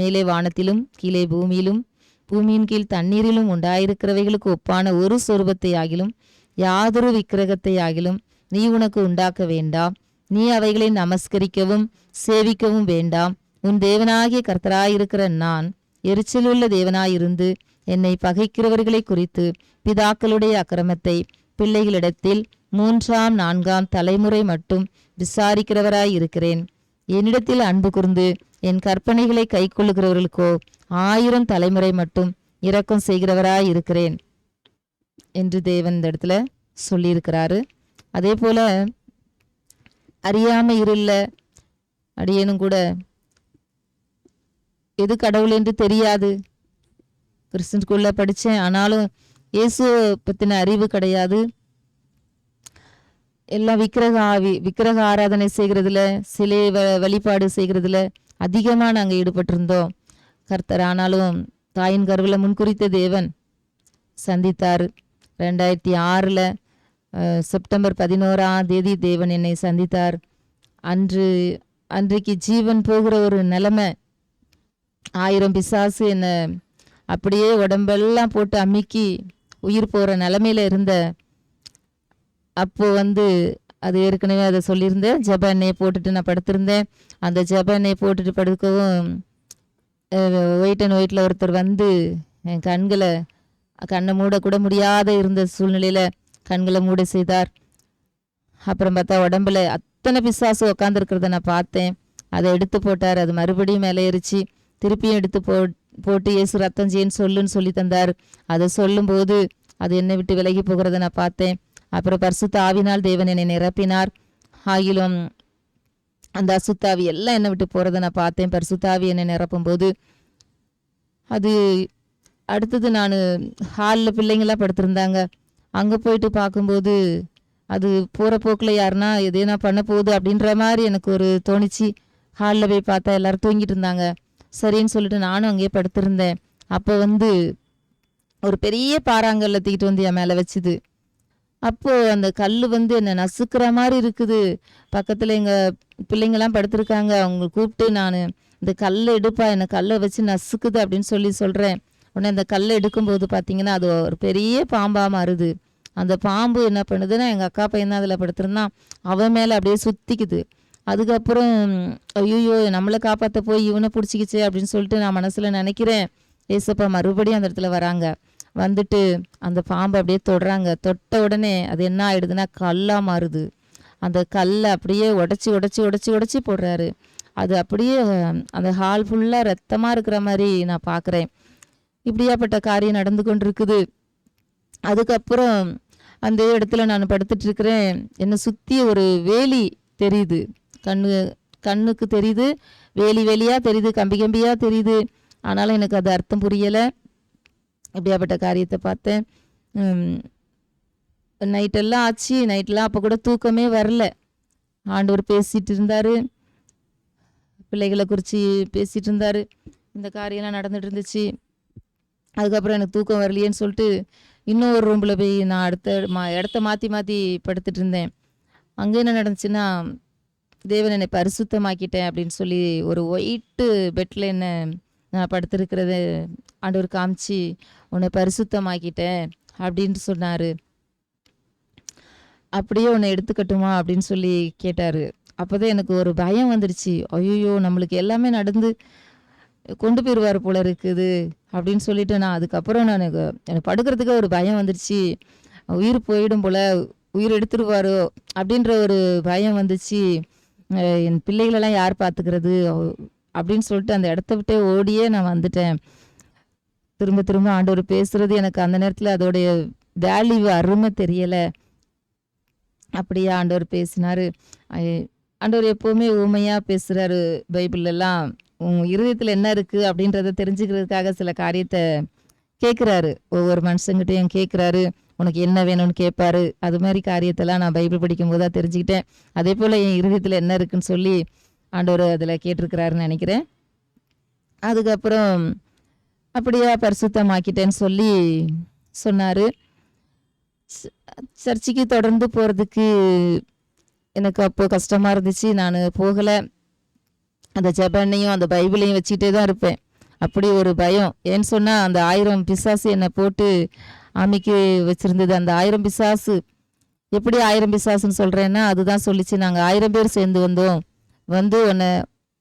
மேலே வானத்திலும் கீழே பூமியிலும் பூமியின் கீழ் தண்ணீரிலும் உண்டாயிருக்கிறவைகளுக்கு ஒப்பான ஒரு சொரூபத்தை ஆகிலும் யாதொரு விக்கிரகத்தை ஆகிலும் நீ உனக்கு உண்டாக்க வேண்டாம் நீ அவைகளை நமஸ்கரிக்கவும் சேவிக்கவும் வேண்டாம் உன் தேவனாகிய கர்த்தராயிருக்கிற நான் எரிச்சலுள்ள தேவனாயிருந்து என்னை பகைக்கிறவர்களை குறித்து பிதாக்களுடைய அக்கிரமத்தை பிள்ளைகளிடத்தில் மூன்றாம் நான்காம் தலைமுறை மட்டும் விசாரிக்கிறவராயிருக்கிறேன். என்னிடத்தில் அன்பு கூர்ந்து என் கற்பனைகளை கைக்கொள்ளுகிறவர்களுக்கோ ஆயிரம் தலைமுறை மட்டும் இரக்கம் செய்கிறவராயிருக்கிறேன் என்று தேவன் இந்த இடத்துல சொல்லியிருக்கிறாரு. அதே போல அறியாம இருள்ள அடியேனும் கூட எது கடவுள் என்று தெரியாது. கிறிஸ்தனுக்குள்ள படித்தேன் ஆனாலும் இயேசு பற்றின அறிவு கிடையாது. எல்லாம் விக்கிரக ஆவி விக்கிரக ஆராதனை செய்கிறதுல சிலை வ வழிபாடு செய்கிறதுல அதிகமாக நாங்கள் ஈடுபட்டிருந்தோம். கர்த்தர் ஆனாலும் தாயின் கருவில் முன்குறித்த தேவன் சந்தித்தார். ரெண்டாயிரத்தி ஆறில் செப்டம்பர் பதினோராம் தேதி தேவன் என்னை சந்தித்தார். அன்று அன்றைக்கு ஜீவன் போகிற ஒரு நிலமை ஆயிரம் பிசாசு என்னை அப்படியே உடம்பெல்லாம் போட்டு அமுக்கி உயிர் போகிற நிலமையில இருந்த அப்போது வந்து அது ஏற்கனவே அதை சொல்லியிருந்தேன். ஜப எண்ணெயை போட்டுட்டு நான் படுத்திருந்தேன். அந்த ஜப எண்ணெயை போட்டுட்டு படுக்கவும் ஒயிட் அண்ட் ஒயிட்டில் ஒருத்தர் வந்து என் கண்களை கண்ணை மூடக்கூட முடியாத இருந்த சூழ்நிலையில் கண்களை மூட செய்தார். அப்புறம் பார்த்தா உடம்புல அத்தனை பிசாசு உக்காந்துருக்கிறத நான் பார்த்தேன். அதை எடுத்து போட்டார். அது மறுபடியும் மேலே ஏறிச்சு. திருப்பியும் எடுத்து போ போட்டு இயேசு ரத்தம் செய்யன்னு சொல்லுன்னு சொல்லி தந்தார். அதை சொல்லும்போது அது என்னை விட்டு விலகி போகிறத நான் பார்த்தேன். அப்புறம் பரிசுத்த ஆவினால் தேவன் என்னை நிரப்பினார். ஆகிலும் அந்த அசுத்தாவி எல்லாம் என்னை விட்டு போகிறத நான் பார்த்தேன். பரிசுத்தாவி என்னை நிரப்பும்போது அது அடுத்தது நான் ஹாலில் பிள்ளைங்களாம் படுத்திருந்தாங்க. அங்கே போயிட்டு பார்க்கும்போது அது போகிற போக்கில் யாருன்னா எதேனா பண்ண போகுது? அப்படின்ற மாதிரி எனக்கு ஒரு தோணிச்சு. ஹாலில் போய் பார்த்தா எல்லோரும் தூங்கிட்டு இருந்தாங்க. சரின்னு சொல்லிட்டு நானும் அங்கேயே படுத்திருந்தேன். அப்போ வந்து ஒரு பெரிய பாறாங்கல்ல தூக்கிட்டு வந்து என் மேலே வச்சுது. அப்போ அந்த கல் வந்து என்னை நசுக்கிற மாதிரி இருக்குது. பக்கத்தில் எங்கள் பிள்ளைங்கள்லாம் படுத்திருக்காங்க. அவங்க கூப்பிட்டு நான் இந்த கல்லை எடுப்பா என்னை கல்லை வச்சு நசுக்குது அப்படின்னு சொல்லி சொல்கிறேன் உடனே அந்த கல்லை எடுக்கும்போது பார்த்தீங்கன்னா அது ஒரு பெரிய பாம்பாக மாறுது. அந்த பாம்பு என்ன பண்ணுதுன்னா எங்கள் அக்கா பையன் தான் அதில் படுத்திருந்தான். அவன் மேலே அப்படியே சுற்றிக்குது அதுக்கப்புறம் ஐயோ நம்மளை காப்பாற்ற போய் இவனை பிடிச்சிக்கிச்சு அப்படின்னு சொல்லிட்டு நான் மனசில் நினைக்கிறேன். ஏசப்பா மறுபடியும் அந்த இடத்துல வராங்க. வந்துட்டு அந்த பாம்பை அப்படியே தொடுறாங்க. தொட்ட உடனே அது என்ன ஆயிடுதுன்னா கல்லாக மாறுது. அந்த கல்லை அப்படியே உடச்சி உடச்சி உடச்சி உடச்சி போடுறாரு. அது அப்படியே அந்த ஹால் ஃபுல்லாக ரத்தமாக இருக்கிற மாதிரி நான் பார்க்குறேன் இப்படியாப்பட்ட காரியம் நடந்து கொண்டிருக்குது. அதுக்கப்புறம் அந்த இடத்துல நான் படுத்துட்ருக்கிறேன் என்னை சுற்றி ஒரு வேலி தெரியுது. கண்ணு கண்ணுக்கு தெரியுது. வேலி வேலியாக தெரியுது. கம்பி கம்பியாக தெரியுது. ஆனாலும் எனக்கு அது அர்த்தம் புரியலை. இப்படியாப்பட்ட காரியத்தை பார்த்தேன் நைட்டெல்லாம் ஆச்சு நைட்டெல்லாம் அப்போ கூட தூக்கமே வரல. ஆண்டவர் பேசிகிட்டு இருந்தார். பிள்ளைகளை குறித்து பேசிகிட்டு இருந்தார். இந்த காரியம்லாம் நடந்துட்டு இருந்துச்சு. அதுக்கப்புறம் எனக்கு தூக்கம் வரலையேன்னு சொல்லிட்டு இன்னும் ஒரு ரூமில் போய் நான் அடுத்த மா இடத்த மாற்றி மாற்றி படுத்துட்டு இருந்தேன். அங்கே என்ன நடந்துச்சுன்னா தேவன் என்னை பரிசுத்தமாக்கிட்டேன் அப்படின்னு சொல்லி ஒரு ஒயிட்டு பெட்டில் என்ன நான் படுத்திருக்கிறத ஆண்டவர் காமிச்சு உன்னை பரிசுத்தமாக்கிட்டேன் அப்படின்னு சொன்னார். அப்படியே உன்னை எடுத்துக்கட்டுமா அப்படின்னு சொல்லி கேட்டார். அப்போ தான் எனக்கு ஒரு பயம் வந்துடுச்சு ஐயோ நம்மளுக்கு எல்லாமே நடந்து கொண்டு போயிடுவார் போல இருக்குது அப்படின்னு சொல்லிட்டு நான் அதுக்கப்புறம் நான் எனக்கு படுக்கிறதுக்கு ஒரு பயம் வந்துடுச்சு உயிர் போயிடும் போல உயிர் எடுத்துருவாரோ அப்படின்ற ஒரு பயம் வந்துச்சு. என் பிள்ளைகளெல்லாம் யார் பார்த்துக்கிறது? அப்படின்னு சொல்லிட்டு அந்த இடத்த விட்டே ஓடியே நான் வந்துட்டேன். திரும்ப திரும்ப ஆண்டவர் பேசுறது எனக்கு அந்த நேரத்தில் அதோடைய வேல்யூ அருமை தெரியலை. அப்படியே ஆண்டவர் பேசினார். ஆண்டவர் எப்போவுமே ஊமையாக பேசுகிறாரு பைபிளெல்லாம் உன் இருதயத்தில் என்ன இருக்குது அப்படின்றத தெரிஞ்சுக்கிறதுக்காக சில காரியத்தை கேட்குறாரு ஒவ்வொரு மனுஷங்கிட்டையும் கேட்குறாரு உனக்கு என்ன வேணும்னு கேட்பாரு அது மாதிரி காரியத்தெல்லாம் நான் பைபிள் படிக்கும்போது தான் தெரிஞ்சுக்கிட்டேன். அதே போல் என் இருதயத்தில் என்ன இருக்குன்னு சொல்லி ஆண்டவர் அதில் கேட்டிருக்கிறாருன்னு நினைக்கிறேன். அதுக்கப்புறம் அப்படியே பரிசுத்தமாக்கிட்டேன்னு சொல்லி சொன்னார். சர்ச்சுக்கு தொடர்ந்து போகிறதுக்கு எனக்கு அப்போ கஷ்டமாக இருந்துச்சு. நான் போகலை. அந்த ஜபனையும் அந்த பைபிளையும் வச்சுக்கிட்டே தான் இருப்பேன். அப்படி ஒரு பயம். ஏன்னு சொன்னால் அந்த ஆயிரம் பிசாசு என்னை போட்டு அமைக்கி வச்சுருந்தது. அந்த ஆயிரம் பிசாசு. எப்படி ஆயிரம் பிசாசுன்னு சொல்கிறேன்னா அதுதான் சொல்லிச்சு. நாங்கள் ஆயிரம் பேர் சேர்ந்து வந்தோம். வந்து உன்னை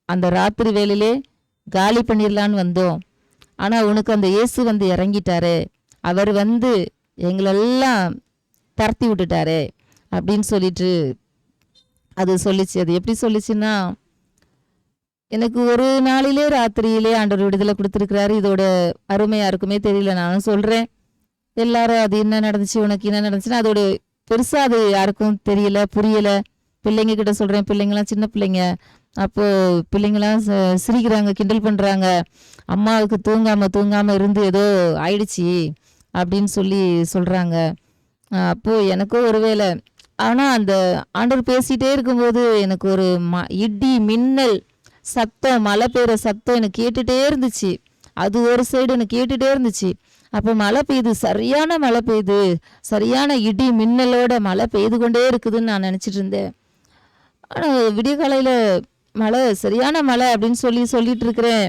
அந்த ராத்திரி வேலையிலே காலி பண்ணிடலான்னு வந்தோம். ஆனால் உனக்கு அந்த இயேசு வந்து இறங்கிட்டாரு. அவர் வந்து எங்களெல்லாம் தரத்தி விட்டுட்டாரு அப்படின்னு சொல்லிட்டு அது சொல்லிச்சு. அது எப்படி சொல்லிச்சுன்னா எனக்கு ஒரு நாளிலே ராத்திரியிலே ஆண்டவர் விடுதலை கொடுத்துருக்கிறாரு. இதோட அருமை யாருக்குமே தெரியல. நானும் சொல்கிறேன் எல்லாரும் அது என்ன நடந்துச்சு உனக்கு என்ன நடந்துச்சுன்னா அதோட பெருசாக அது யாருக்கும் தெரியல புரியலை. பிள்ளைங்க கிட்ட சொல்கிறேன் பிள்ளைங்களாம் சின்ன பிள்ளைங்க. அப்போது பிள்ளைங்களாம் சிரிக்கிறாங்க கிண்டல் பண்ணுறாங்க அம்மாவுக்கு தூங்காமல் தூங்காமல் இருந்து ஏதோ ஆயிடுச்சு அப்படின்னு சொல்லி சொல்கிறாங்க அப்போது எனக்கும் ஒருவேளை ஆனால் அந்த ஆண்டவர் பேசிகிட்டே இருக்கும்போது எனக்கு ஒரு ம இடி மின்னல் சத்தம் மழை பெய்கிற சத்தம் எனக்கு கேட்டுகிட்டே இருந்துச்சு. அது ஒரு சைடு எனக்கு கேட்டுகிட்டே இருந்துச்சு. அப்போ மழை பெய்யுது சரியான மழை பெய்யுது. சரியான இடி மின்னலோட மழை பெய்து கொண்டே இருக்குதுன்னு நான் நினச்சிட்டு இருந்தேன். ஆனால் விடிய காலையில் மழை சரியான மழை அப்படின்னு சொல்லி சொல்லிட்டு இருக்கிறேன்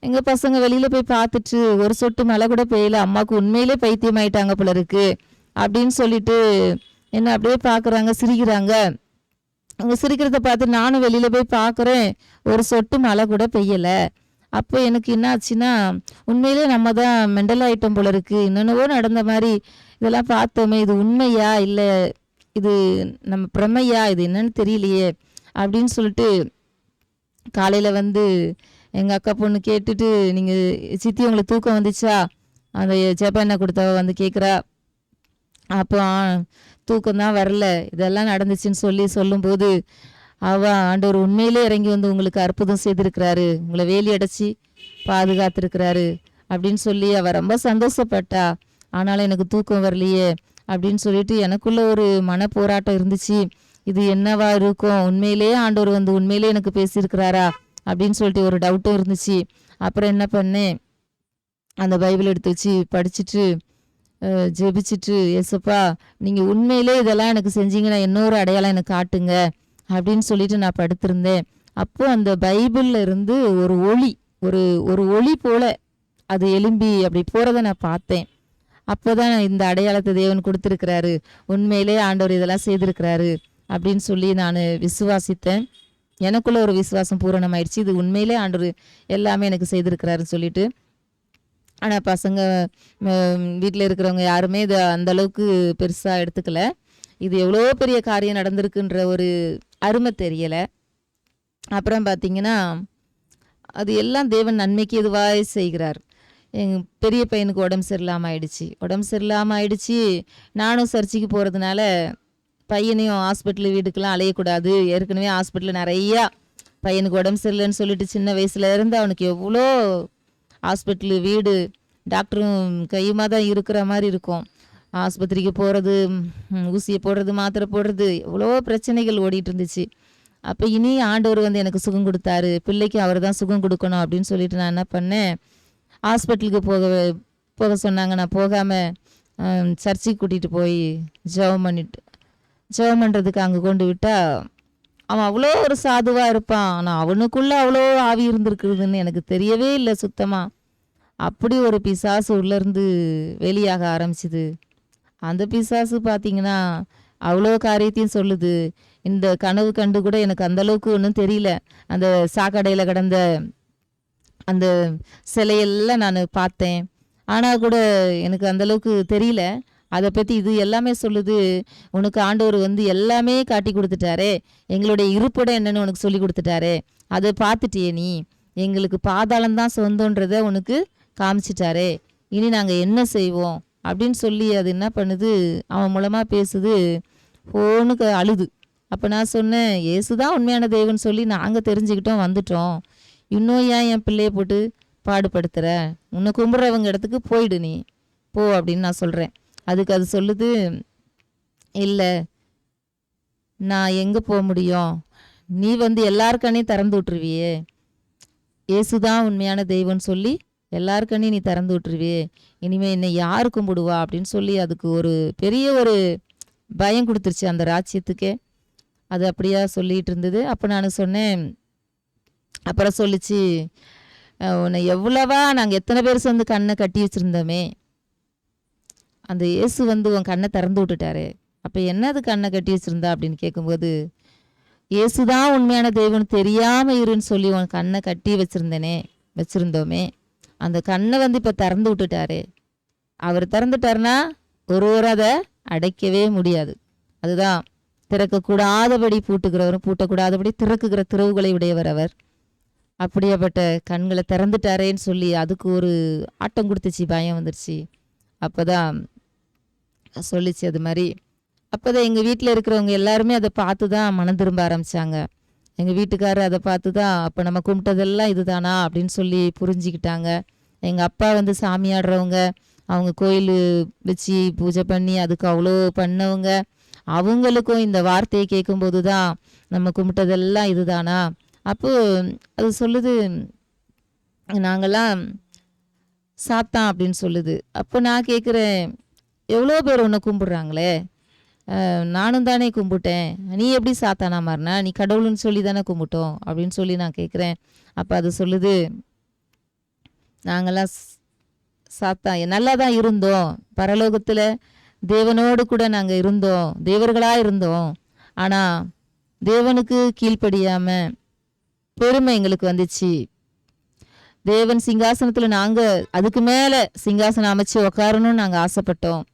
எங்கள் பசங்க வெளியில் போய் பார்த்துட்டு ஒரு சொட்டு மழை கூட பெய்யல அம்மாவுக்கு உண்மையிலே பைத்தியம் ஆயிட்டாங்க போல இருக்கு அப்படின்னு சொல்லிட்டு என்ன அப்படியே பார்க்குறாங்க சிரிக்கிறாங்க. அவங்க சிரிக்கிறத பார்த்து நானும் வெளியில் போய் பார்க்குறேன் ஒரு சொட்டு மழை கூட பெய்யலை. அப்போ எனக்கு என்ன ஆச்சுன்னா உண்மையிலே நம்ம தான் மெண்டல் ஆகிட்டோம் போல இருக்கு என்னென்னவோ நடந்த மாதிரி இதெல்லாம் பார்த்தோமே இது உண்மையா இல்லை இது நம்ம பிரமையா இது என்னன்னு தெரியலையே அப்படின்னு சொல்லிட்டு காலையில் வந்து எங்கள் அக்கா பொண்ணு கேட்டுட்டு நீங்கள் சித்தி உங்களுக்கு தூக்கம் வந்துச்சா? அந்த ஜெப கொடுத்தவ வந்து கேட்குறா அப்போ தூக்கம் தான் வரல. இதெல்லாம் நடந்துச்சுன்னு சொல்லி சொல்லும்போது அவ ஆண்டவர் உண்மையிலே இறங்கி வந்து உங்களுக்கு அற்புதம் செய்திருக்கிறாரு. உங்களை வேலி அடைச்சி பாதுகாத்திருக்கிறாரு. அப்படின்னு சொல்லி அவள் ரொம்ப சந்தோஷப்பட்டா. ஆனாலும் எனக்கு தூக்கம் வரலையே. அப்படின்னு சொல்லிட்டு எனக்குள்ள ஒரு மன போராட்டம் இருந்துச்சு. இது என்னவா இருக்கும்? உண்மையிலேயே ஆண்டவர் வந்து உண்மையிலே எனக்கு பேசியிருக்கிறாரா? அப்படின்னு சொல்லிட்டு ஒரு டவுட்டும் இருந்துச்சு. அப்புறம் என்ன பண்ணேன்? அந்த பைபிள் எடுத்து வச்சு படிச்சுட்டு ஜெபிச்சுட்டு எசப்பா நீங்கள் உண்மையிலே இதெல்லாம் எனக்கு செஞ்சீங்கன்னா இன்னொரு அடையாளம் எனக்கு காட்டுங்க அப்படின்னு சொல்லிட்டு நான் படுத்திருந்தேன். அப்போது அந்த பைபிளில் இருந்து ஒரு ஒளி ஒரு ஒரு ஒளி போல அது எலும்பி அப்படி போகிறத நான் பார்த்தேன். அப்போ தான் இந்த அடையாளத்தை தேவன் கொடுத்துருக்கிறாரு. உண்மையிலே ஆண்டவர் இதெல்லாம் செய்திருக்கிறாரு. அப்படின்னு சொல்லி நான் விசுவாசித்தேன். எனக்குள்ள ஒரு விசுவாசம் பூரணமாயிடுச்சு. இது உண்மையிலே ஆண்டு எல்லாமே எனக்கு செய்திருக்கிறாருன்னு சொல்லிட்டு. ஆனால் பசங்க வீட்டில் இருக்கிறவங்க யாருமே இதை அந்தளவுக்கு பெருசாக எடுத்துக்கல. இது எவ்வளோ பெரிய காரியம் நடந்திருக்குன்ற ஒரு அருமை தெரியலை. அப்புறம் பார்த்தீங்கன்னா அது எல்லாம் தேவன் நன்மைக்கு எதுவாக செய்கிறார். எங்கள் பெரிய பையனுக்கு உடம்பு சரியில்லாமல் ஆயிடுச்சு. உடம்பு சரியில்லாமல் ஆயிடுச்சு. நானும் சர்ச்சுக்கு போகிறதுனால பையனையும் ஹாஸ்பிட்டல் வீட்டுக்கெல்லாம் அலையக்கூடாது. ஏற்கனவே ஹாஸ்பிட்டலில் நிறையா பையனுக்கு உடம்பு சரியில்லைன்னு சொல்லிட்டு சின்ன வயசுல இருந்து அவனுக்கு எவ்வளோ ஹாஸ்பிட்டலு வீடு டாக்டரும் கையுமா தான் இருக்கிற மாதிரி இருக்கும். ஆஸ்பத்திரிக்கு போகிறது ஊசியை போடுறது மாத்திரை போடுறது எவ்வளோ பிரச்சனைகள் ஓடிட்டு இருந்துச்சு. அப்போ இனி ஆண்டவர் வந்து எனக்கு சுகம் கொடுத்தாரு. பிள்ளைக்கு அவர் தான் சுகம் கொடுக்கணும் அப்படின்னு சொல்லிட்டு நான் என்ன பண்ணேன்? ஹாஸ்பிட்டலுக்கு போக போக சொன்னாங்க. நான் போகாமல் சர்ச்சுக்கு கூட்டிகிட்டு போய் ஜெபம் பண்ணிட்டு ஜெபம் பண்ணுறதுக்கு அங்கே கொண்டு விட்டா அவன் அவ்வளோ ஒரு சாதுவாக இருப்பான். ஆனால் அவனுக்குள்ளே அவ்வளோ ஆவி இருந்திருக்குதுன்னு எனக்கு தெரியவே இல்லை சுத்தமாக அப்படி ஒரு பிசாசு உள்ளேருந்து வெளியாக ஆரம்பிச்சுது. அந்த பிசாசு பார்த்தீங்கன்னா அவ்வளோ காரியத்தையும் சொல்லுது. இந்த கனவு கண்டு கூட எனக்கு அந்தளவுக்கு ஒன்றும் தெரியல. அந்த சாக்கடையில் கிடந்த அந்த சிலையெல்லாம் நான் பார்த்தேன். ஆனால் கூட எனக்கு அந்தளவுக்கு தெரியல. அதை பற்றி இது எல்லாமே சொல்லுது. உனக்கு ஆண்டவர் வந்து எல்லாமே காட்டி கொடுத்துட்டாரே. எங்களுடைய இருப்பிடம் என்னன்னு உனக்கு சொல்லி கொடுத்துட்டாரே. அதை பார்த்துட்டியே நீ. எங்களுக்கு பாதாளம் தான் சொந்தன்றதை உனக்கு காமிச்சிட்டாரே. இனி நாங்கள் என்ன செய்வோம்? அப்படின்னு சொல்லி அது என்ன பண்ணுது? அவன் மூலமாக பேசுது. ஃபோனுக்கு அழுது. அப்போ நான் சொன்னேன் இயேசு தான் உண்மையான தெய்வம்னு சொல்லி நாங்கள் தெரிஞ்சுக்கிட்டோம் வந்துட்டோம். இன்னும் ஏன் என் பிள்ளைய போட்டு பாடுபடுத்துகிற உன்னை கும்பிட்றவங்க இடத்துக்கு போயிடு நீ. போ அப்படின்னு நான் சொல்கிறேன் அதுக்கு அது சொல்லுது இல்லை நான் எங்கே போக முடியும்? நீ வந்து எல்லாருக்கனே திறந்து விட்டுருவியே. இயேசு தான் உண்மையான தெய்வம்னு சொல்லி எல்லாருக்கனே நீ திறந்து விட்டுருவியே. இனிமேல் என்னை யார் கும்பிடுவா? அப்படின்னு சொல்லி அதுக்கு ஒரு பெரிய ஒரு பயம் கொடுத்துருச்சு அந்த ராஜ்யத்துக்கே. அது அப்படியா சொல்லிகிட்டு இருந்தது. அப்போ நான் சொன்னேன் அப்புறம் சொல்லிச்சு உன்னை எவ்வளவா நாங்கள் எத்தனை பேர் சேர்ந்து கண்ணை கட்டி வச்சுருந்தோமே? அந்த இயேசு வந்து உன் கண்ணை திறந்து விட்டுட்டாரு. அப்போ என்னது கண்ணை கட்டி வச்சுருந்தா அப்படின்னு கேட்கும்போது இயேசு தான் உண்மையான தெய்வம்னு தெரியாமல் இருன்னு சொல்லி உன் கண்ணை கட்டி வச்சுருந்தேனே வச்சுருந்தோமே. அந்த கண்ணை வந்து இப்போ திறந்து விட்டுட்டாரு. அவர் திறந்துட்டாருன்னா ஒரு அதை அடைக்கவே முடியாது. அதுதான் திறக்கக்கூடாதபடி பூட்டுகிறவரும் பூட்டக்கூடாதபடி திறக்குகிற திறவுகளை உடையவர் அவர். அப்படியாப்பட்ட கண்களை திறந்துட்டாரேன்னு சொல்லி அதுக்கு ஒரு ஆட்டம் கொடுத்துச்சு பயம் வந்துருச்சு. அப்பதான் சொல்லிச்சு அது மாதிரி. அப்போதான் எங்கள் வீட்டில் இருக்கிறவங்க எல்லாருமே அதை பார்த்து தான் மனம் திரும்ப ஆரம்பித்தாங்க எங்கள் வீட்டுக்காரர் அதை பார்த்து தான் அப்போ நம்ம கும்பிட்டதெல்லாம் இதுதானா அப்படின்னு சொல்லி புரிஞ்சுக்கிட்டாங்க. எங்கள் அப்பா வந்து சாமி ஆடுறவங்க அவங்க கோயில் வச்சு பூஜை பண்ணி அதுக்கு அவ்வளோ பண்ணவங்க. அவங்களுக்கும் இந்த வார்த்தையை கேட்கும்போது தான் நம்ம கும்பிட்டதெல்லாம் இதுதானா? அப்போது அது சொல்லுது நாங்கள்லாம் சாத்தான் அப்படின்னு சொல்லுது. அப்போ நான் கேட்குறேன் எவ்வளோ பேர் உன்னை கும்பிட்றாங்களே? நானும் தானே கும்பிட்டேன். நீ எப்படி சாத்தானா மாறினா? நீ கடவுள்னு சொல்லி தானே கும்பிட்டோம் அப்படின்னு சொல்லி நான் கேட்குறேன். அப்போ அது சொல்லுது நாங்கள்லாம் சாத்தா நல்லா தான் இருந்தோம். பரலோகத்தில் தேவனோடு கூட நாங்கள் இருந்தோம். தேவர்களாக இருந்தோம். ஆனால் தேவனுக்கு கீழ்ப்படியாமல் பெருமை எங்களுக்கு வந்துச்சு. தேவன் சிங்காசனத்தில் நாங்கள் அதுக்கு மேலே சிங்காசனம் அமைச்சு உக்காரணும்னு நாங்கள் ஆசைப்பட்டோம்.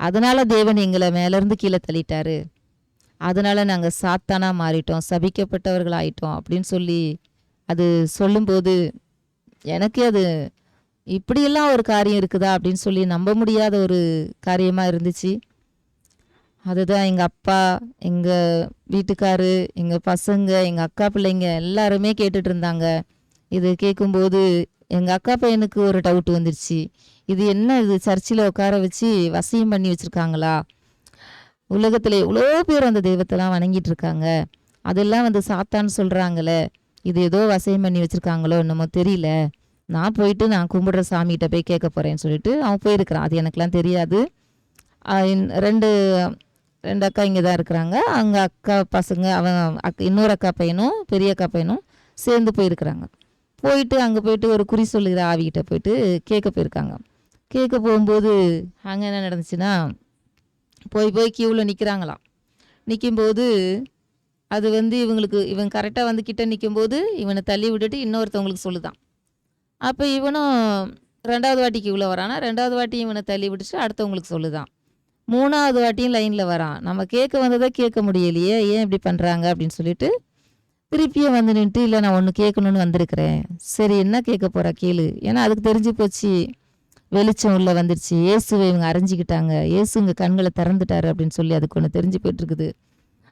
அதனால தேவன் எங்களை மேலேருந்து கீழே தள்ளிட்டாரு. அதனால நாங்கள் சாத்தானா மாறிட்டோம் சபிக்கப்பட்டவர்கள் ஆயிட்டோம் அப்படின்னு சொல்லி அது சொல்லும்போது எனக்கு அது இப்படியெல்லாம் ஒரு காரியம் இருக்குதா அப்படின்னு சொல்லி நம்ப முடியாத ஒரு காரியமாக இருந்துச்சு. அதுதான் எங்கள் அப்பா எங்கள் வீட்டுக்காரு எங்கள் பசங்க எங்கள் அக்கா பிள்ளைங்க எல்லாருமே கேட்டுட்டு இருந்தாங்க. இது கேட்கும்போது எங்கள் அக்கா பையனுக்கு ஒரு டவுட் வந்துருச்சு. இது என்ன இது? சர்ச்சில் உட்கார வச்சு வசியம் பண்ணி வச்சுருக்காங்களா? உலகத்தில் எவ்வளோ பேர் அந்த தெய்வத்தெல்லாம் வணங்கிட்டு இருக்காங்க. அதெல்லாம் வந்து சாத்தான்னு சொல்கிறாங்களே இது ஏதோ வசியம் பண்ணி வச்சுருக்காங்களோ என்னமோ தெரியல. நான் போயிட்டு நான் கும்பிடுற சாமிகிட்ட போய் கேட்க போகிறேன்னு சொல்லிட்டு அவன் போயிருக்கிறான். அது எனக்குலாம் தெரியாது. ரெண்டு ரெண்டு அக்கா இங்கே தான் இருக்கிறாங்க. அங்கே அக்கா பசங்க அவன் அக் இன்னொரு அக்கா பையனும் பெரிய அக்கா பையனும் சேர்ந்து போயிருக்கிறாங்க. போயிட்டு அங்கே போயிட்டு ஒரு குறி சொல்லுகிற ஆவிகிட்ட போயிட்டு கேட்க போயிருக்காங்க. கேட்க போகும்போது அங்கே என்ன நடந்துச்சுன்னா போய் போய் க்யூவில் நிற்கிறாங்களாம் நிற்கும்போது அது வந்து இவங்களுக்கு இவன் கரெக்டாக வந்து கிட்ட நிற்கும்போது இவனை தள்ளி விட்டுட்டு இன்னொருத்தவங்களுக்கு சொல்லுதான். அப்போ இவனும் ரெண்டாவது வாட்டி கியூவில் வரானா? ரெண்டாவது வாட்டி இவனை தள்ளி விட்டுட்டு அடுத்தவங்களுக்கு சொல்லுதான். மூணாவது வாட்டியும் லைனில் வரான். நம்ம கேட்க வந்ததை கேட்க முடியலையே ஏன் இப்படி பண்ணுறாங்க அப்படின்னு சொல்லிட்டு திருப்பியும் வந்து நின்று இல்லை நான் ஒன்று கேட்கணுன்னு வந்திருக்கிறேன். சரி என்ன கேட்க போகிற கேளு. ஏன்னா அதுக்கு தெரிஞ்சு போச்சு வெளிச்சம் உள்ளே வந்துருச்சு. இயேசுவை இவங்க அரைஞ்சிக்கிட்டாங்க இயேசு இங்கே கண்களை திறந்துட்டாரு அப்படின்னு சொல்லி அதுக்கு ஒன்று தெரிஞ்சு போயிட்டுருக்குது.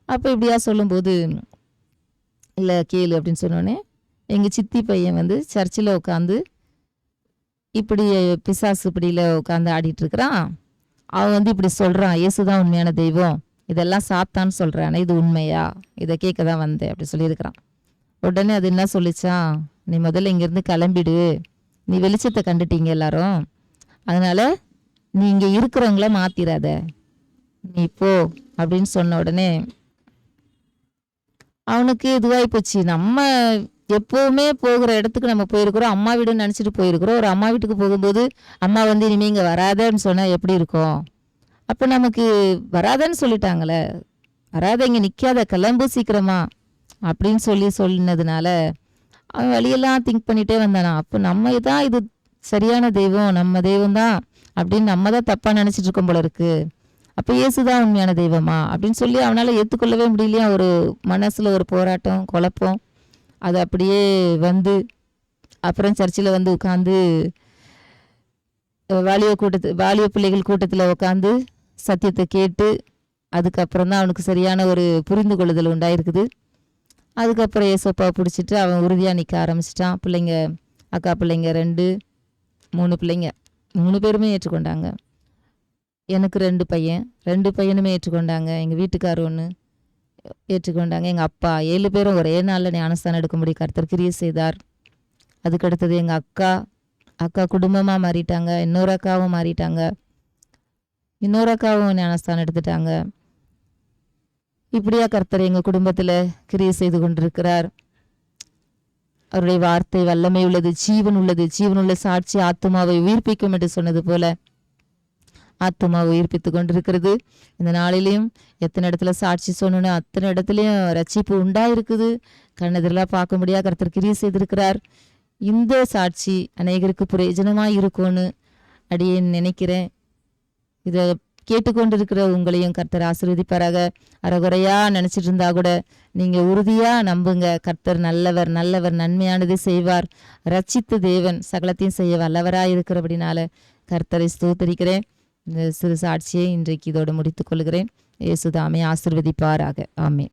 அப்போ இப்படியா சொல்லும்போது இல்லை கேளு அப்படின்னு சொன்னோடனே எங்கள் சித்தி பையன் வந்து சர்ச்சில் உட்காந்து இப்படி பிசாசு இப்படியில் உட்காந்து ஆடிட்டுருக்கிறான் அவன் வந்து இப்படி சொல்கிறான் இயேசு தான் உண்மையான தெய்வம். இதெல்லாம் சாத்தான்னு ஆனால் இது உண்மையா? இதை கேட்க தான் வந்தேன் அப்படி சொல்லியிருக்கிறான். உடனே அது என்ன சொல்லிச்சான் நீ முதல்ல இங்கேருந்து கிளம்பிடு. நீ வெளிச்சத்தை கண்டுட்டீங்க எல்லாரும். அதனால் நீ இங்கே இருக்கிறவங்கள மாத்திராத. நீ போ அப்படின்னு சொன்ன உடனே அவனுக்கு இதுவாகி போச்சு. நம்ம எப்போவுமே போகிற இடத்துக்கு நம்ம போயிருக்கிறோம். அம்மா வீடுன்னு நினச்சிட்டு போயிருக்கிறோம். ஒரு அம்மா வீட்டுக்கு போகும்போது அம்மா வந்து இனிமேல் இங்கே வராதன்னு சொன்னால் எப்படி இருக்கும்? அப்போ நமக்கு வராதன்னு சொல்லிட்டாங்களே. வராத இங்கே நிற்காத கிளம்பு சீக்கிரமா அப்படின்னு சொல்லி சொன்னதுனால அவன் வழியெல்லாம் திங்க் பண்ணிகிட்டே வந்தானா. அப்போ நம்ம தான் இது சரியான தெய்வம் நம்ம தெய்வம் தான் அப்படின்னு நம்ம தான் தப்பாக நினச்சிட்டு இருக்கோம் போல இருக்கு. அப்போ இயேசு தான் உண்மையான தெய்வமா அப்படின்னு சொல்லி அவனால் ஏற்றுக்கொள்ளவே முடியலையா? ஒரு மனசில் ஒரு போராட்டம் குழப்பம். அது அப்படியே வந்து அப்புறம் சர்ச்சில் வந்து உட்காந்து வாலிய கூட்டத்து வாலிய பிள்ளைகள் கூட்டத்தில் உட்காந்து சத்தியத்தை கேட்டு அதுக்கப்புறம் தான் அவனுக்கு சரியான ஒரு புரிந்து கொள்ளுதல் உண்டாயிருக்குது. அதுக்கப்புறம் ஏசப்பா பிடிச்சிட்டு அவன் உறுதியாக நிற்க ஆரம்பிச்சிட்டான். பிள்ளைங்க அக்கா பிள்ளைங்க ரெண்டு மூணு பிள்ளைங்க. மூணு பேருமே ஏற்றுக்கொண்டாங்க. எனக்கு ரெண்டு பையன். ரெண்டு பையனுமே ஏற்றுக்கொண்டாங்க. எங்கள் வீட்டுக்கார் ஒன்று ஏற்றுக்கொண்டாங்க. எங்கள் அப்பா ஏழு பேரும் ஒரே நாளில் ஞானஸ்தானம் எடுக்கும்படி கருத்தர் கிரிய செய்தார். அதுக்கடுத்தது எங்கள் அக்கா. அக்கா குடும்பமாக மாறிட்டாங்க. இன்னொரு அக்காவும் மாறிட்டாங்க. இன்னொரு அக்காவும் ஞானஸ்தானம் எடுத்துட்டாங்க. இப்படியா கர்த்தர் எங்கள் குடும்பத்தில் கிரியை செய்து கொண்டிருக்கிறார். அவருடைய வார்த்தை வல்லமை உள்ளது ஜீவன் உள்ளது ஜீவனுள்ள சாட்சி ஆத்துமாவை உயிர்ப்பிக்கும் என்று சொன்னது போல ஆத்துமாவை உயிர்ப்பித்து கொண்டிருக்கிறது. இந்த நாளிலையும் எத்தனை இடத்துல சாட்சி சொன்னோன்னு அத்தனை இடத்துலையும் ரட்சிப்பு உண்டாயிருக்குது. கண்ணெதிரெல்லாம் பார்க்க முடியாது கருத்தர் கிரியை செய்திருக்கிறார். இந்த சாட்சி அநேகருக்கு பிரயோஜனமாக இருக்கும்னு அடியே நினைக்கிறேன். இதை கேட்டுக்கொண்டிருக்கிற உங்களையும் கர்த்தர் ஆசிர்வதிப்பாராக. அறகுறையா நினைச்சிட்டு இருந்தா கூட நீங்க உறுதியா நம்புங்க. கர்த்தர் நல்லவர் நல்லவர் நன்மையானதை செய்வார். ரச்சித்து தேவன் சகலத்தையும் செய்ய வல்லவராய் இருக்கிறபடினால கர்த்தரை ஸ்தோத்தரிக்கிறேன். இந்த சிறு சாட்சியை இன்றைக்கு இதோடு முடித்துக் கொள்கிறேன். இயேசுதாமே ஆசிர்வதிப்பாராக. ஆமே